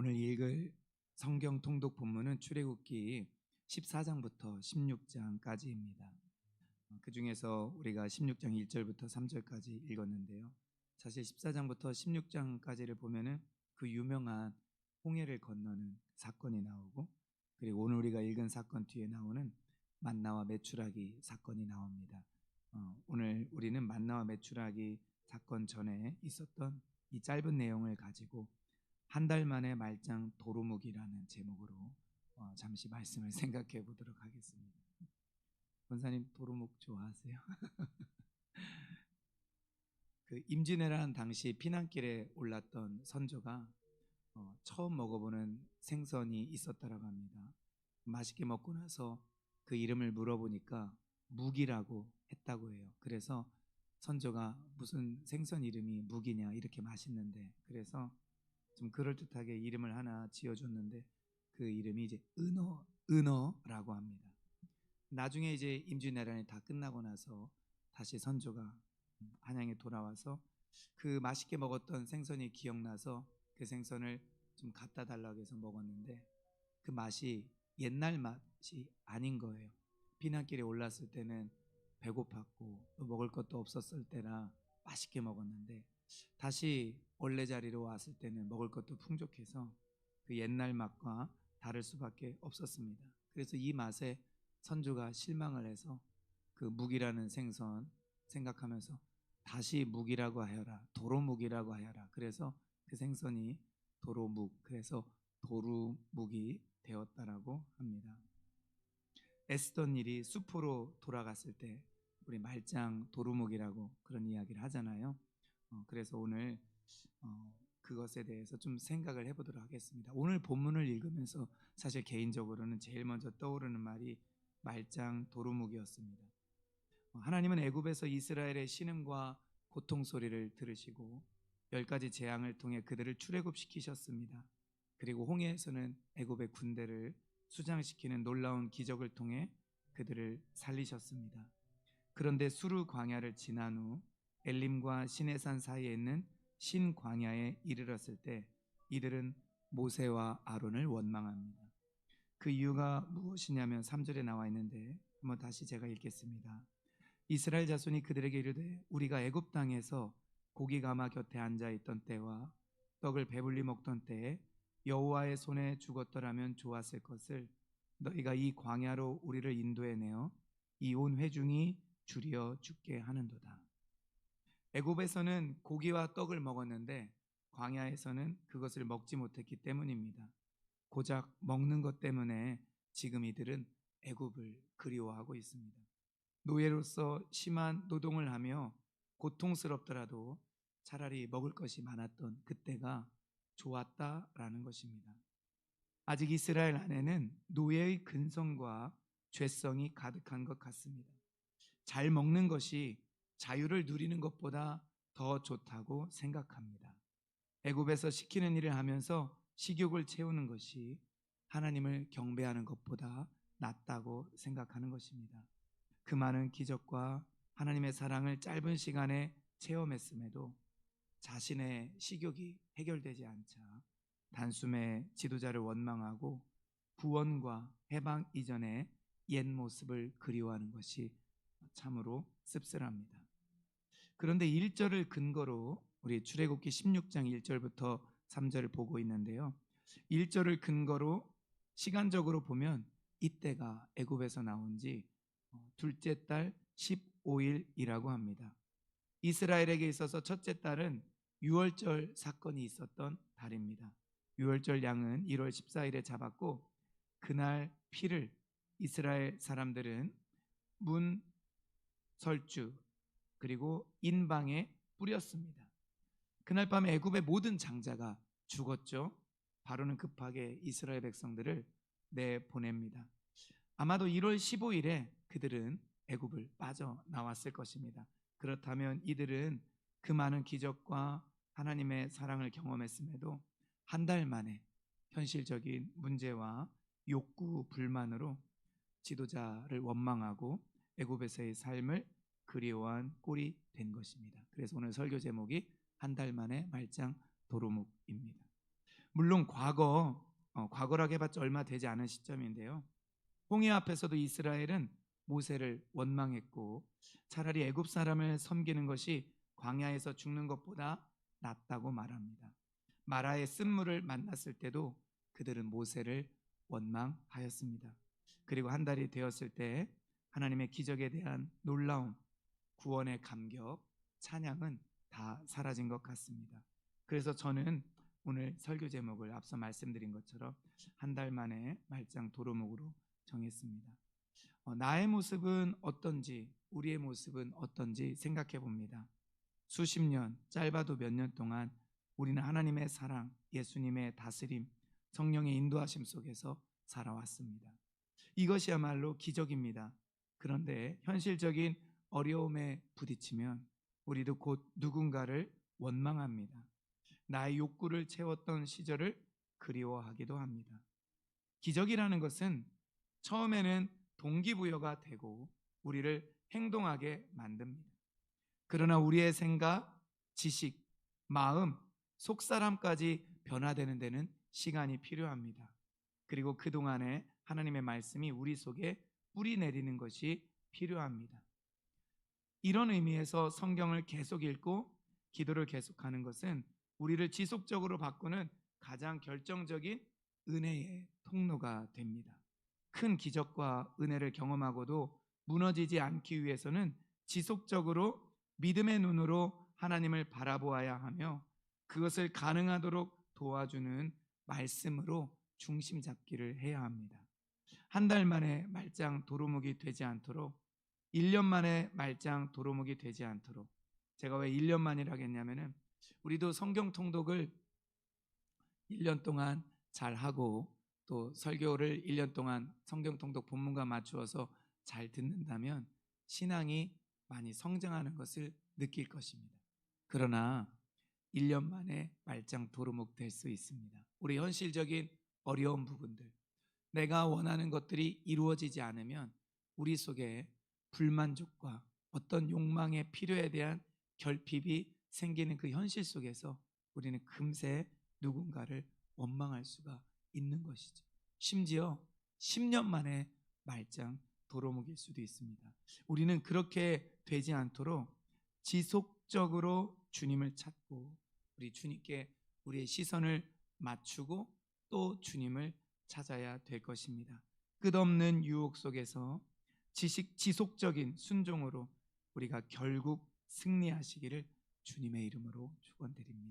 오늘 읽을 성경 통독 본문은 출애굽기 14장부터 16장까지입니다. 그 중에서 우리가 16장 1절부터 3절까지 읽었는데요. 사실 14장부터 16장까지를 보면은 그 유명한 홍해를 건너는 사건이 나오고 그리고 오늘 우리가 읽은 사건 뒤에 나오는 만나와 메추라기 사건이 나옵니다. 어, 오늘 우리는 만나와 메추라기 사건 전에 있었던 이 짧은 내용을 가지고 한 달 만에 말짱 도루묵이라는 제목으로 어, 잠시 말씀을 생각해 보도록 하겠습니다. 권사님 도루묵 좋아하세요? 그 임진왜란 당시 피난길에 올랐던 선조가 어, 처음 먹어보는 생선이 있었다라고 합니다. 맛있게 먹고 나서 그 이름을 물어보니까 묵이라고 했다고 해요. 그래서 선조가 무슨 생선 이름이 묵이냐 이렇게 맛있는데 그래서 좀 그럴듯하게 이름을 하나 지어줬는데 그 이름이 이제 은어 은어라고 합니다. 나중에 이제 임진왜란이 다 끝나고 나서 다시 선조가 한양에 돌아와서 그 맛있게 먹었던 생선이 기억나서 그 생선을 좀 갖다 달라고 해서 먹었는데 그 맛이 옛날 맛이 아닌 거예요. 피난길에 올랐을 때는 배고팠고 또 먹을 것도 없었을 때라 맛있게 먹었는데 다시 원래 자리로 왔을 때는 먹을 것도 풍족해서 그 옛날 맛과 다를 수밖에 없었습니다. 그래서 이 맛에 선조가 실망을 해서 그 묵이라는 생선 생각하면서 다시 묵이라고 하여라 도로묵이라고 하여라 그래서 그 생선이 도로묵 그래서 도루묵이 되었다라고 합니다. 애쓰던 일이 숲으로 돌아갔을 때 우리 말짱 도루묵이라고 그런 이야기를 하잖아요. 어, 그래서 오늘 어, 그것에 대해서 좀 생각을 해보도록 하겠습니다. 오늘 본문을 읽으면서 사실 개인적으로는 제일 먼저 떠오르는 말이 말짱 도루묵이었습니다. 어, 하나님은 애굽에서 이스라엘의 신음과 고통 소리를 들으시고 열 가지 재앙을 통해 그들을 출애굽시키셨습니다. 그리고 홍해에서는 애굽의 군대를 수장시키는 놀라운 기적을 통해 그들을 살리셨습니다. 그런데 수르 광야를 지난 후 엘림과 시내산 사이에 있는 신 광야에 이르렀을 때 이들은 모세와 아론을 원망합니다. 그 이유가 무엇이냐면 3절에 나와 있는데 한번 다시 제가 읽겠습니다. 이스라엘 자손이 그들에게 이르되 우리가 애굽 땅에서 고기 가마 곁에 앉아 있던 때와 떡을 배불리 먹던 때에 여호와의 손에 죽었더라면 좋았을 것을 너희가 이 광야로 우리를 인도해 내어 이 온 회중이 줄이어 죽게 하는도다. 애굽에서는 고기와 떡을 먹었는데 광야에서는 그것을 먹지 못했기 때문입니다. 고작 먹는 것 때문에 지금 이들은 애굽을 그리워하고 있습니다. 노예로서 심한 노동을 하며 고통스럽더라도 차라리 먹을 것이 많았던 그때가 좋았다라는 것입니다. 아직 이스라엘 안에는 노예의 근성과 죄성이 가득한 것 같습니다. 잘 먹는 것이 자유를 누리는 것보다 더 좋다고 생각합니다. 애굽에서 시키는 일을 하면서 식욕을 채우는 것이 하나님을 경배하는 것보다 낫다고 생각하는 것입니다. 그 많은 기적과 하나님의 사랑을 짧은 시간에 체험했음에도 자신의 식욕이 해결되지 않자 단숨에 지도자를 원망하고 구원과 해방 이전의 옛 모습을 그리워하는 것이 참으로 씁쓸합니다. 그런데 1절을 근거로 우리 출애굽기 16장 1절부터 3절을 보고 있는데요. 1절을 근거로 시간적으로 보면 이때가 애굽에서 나온 지 어, 둘째 달 15일이라고 합니다. 이스라엘에게 있어서 첫째 달은 유월절 사건이 있었던 달입니다. 유월절 양은 1월 14일에 잡았고 그날 피를 이스라엘 사람들은 문 설주 그리고 인방에 뿌렸습니다. 그날 밤에 애굽의 모든 장자가 죽었죠. 바로는 급하게 이스라엘 백성들을 내보냅니다. 아마도 1월 15일에 그들은 애굽을 빠져나왔을 것입니다. 그렇다면 이들은 그 많은 기적과 하나님의 사랑을 경험했음에도 한 달 만에 현실적인 문제와 욕구 불만으로 지도자를 원망하고 애굽에서의 삶을 그리워한 꼴이 된 것입니다. 그래서 오늘 설교 제목이 한 달 만에 말짱 도루묵입니다. 물론 과거 어, 과거라고 해봤자 얼마 되지 않은 시점인데요. 홍해 앞에서도 이스라엘은 모세를 원망했고 차라리 애굽 사람을 섬기는 것이 광야에서 죽는 것보다 낫다고 말합니다. 마라의 쓴물을 만났을 때도 그들은 모세를 원망하였습니다. 그리고 한 달이 되었을 때 하나님의 기적에 대한 놀라움, 구원의 감격, 찬양은 다 사라진 것 같습니다. 그래서 저는 오늘 설교 제목을 앞서 말씀드린 것처럼 한 달 만에 말짱 도루묵으로 정했습니다. 어, 나의 모습은 어떤지, 우리의 모습은 어떤지 생각해 봅니다. 수십 년, 짧아도 몇 년 동안 우리는 하나님의 사랑, 예수님의 다스림, 성령의 인도하심 속에서 살아왔습니다. 이것이야말로 기적입니다. 그런데 현실적인 어려움에 부딪히면 우리도 곧 누군가를 원망합니다. 나의 욕구를 채웠던 시절을 그리워하기도 합니다. 기적이라는 것은 처음에는 동기부여가 되고 우리를 행동하게 만듭니다. 그러나 우리의 생각, 지식, 마음, 속사람까지 변화되는 데는 시간이 필요합니다. 그리고 그동안에 하나님의 말씀이 우리 속에 뿌리 내리는 것이 필요합니다. 이런 의미에서 성경을 계속 읽고 기도를 계속하는 것은 우리를 지속적으로 바꾸는 가장 결정적인 은혜의 통로가 됩니다. 큰 기적과 은혜를 경험하고도 무너지지 않기 위해서는 지속적으로 믿음의 눈으로 하나님을 바라보아야 하며 그것을 가능하도록 도와주는 말씀으로 중심 잡기를 해야 합니다. 한 달 만에 말짱 도루묵이 되지 않도록 1년 만에 말짱 도루묵이 되지 않도록 제가 왜 1년 만이라고 했냐면은 우리도 성경 통독을 1년 동안 잘 하고 또 설교를 1년 동안 성경 통독 본문과 맞추어서 잘 듣는다면 신앙이 많이 성장하는 것을 느낄 것입니다. 그러나 1년 만에 말짱 도루묵 될 수 있습니다. 우리 현실적인 어려운 부분들, 내가 원하는 것들이 이루어지지 않으면 우리 속에 불만족과 어떤 욕망의 필요에 대한 결핍이 생기는 그 현실 속에서 우리는 금세 누군가를 원망할 수가 있는 것이죠. 심지어 10년 만에 말짱 도로묵일 수도 있습니다. 우리는 그렇게 되지 않도록 지속적으로 주님을 찾고 우리 주님께 우리의 시선을 맞추고 또 주님을 찾아야 될 것입니다. 끝없는 유혹 속에서 지식 지속적인 순종으로 우리가 결국 승리하시기를 주님의 이름으로 축원드립니다.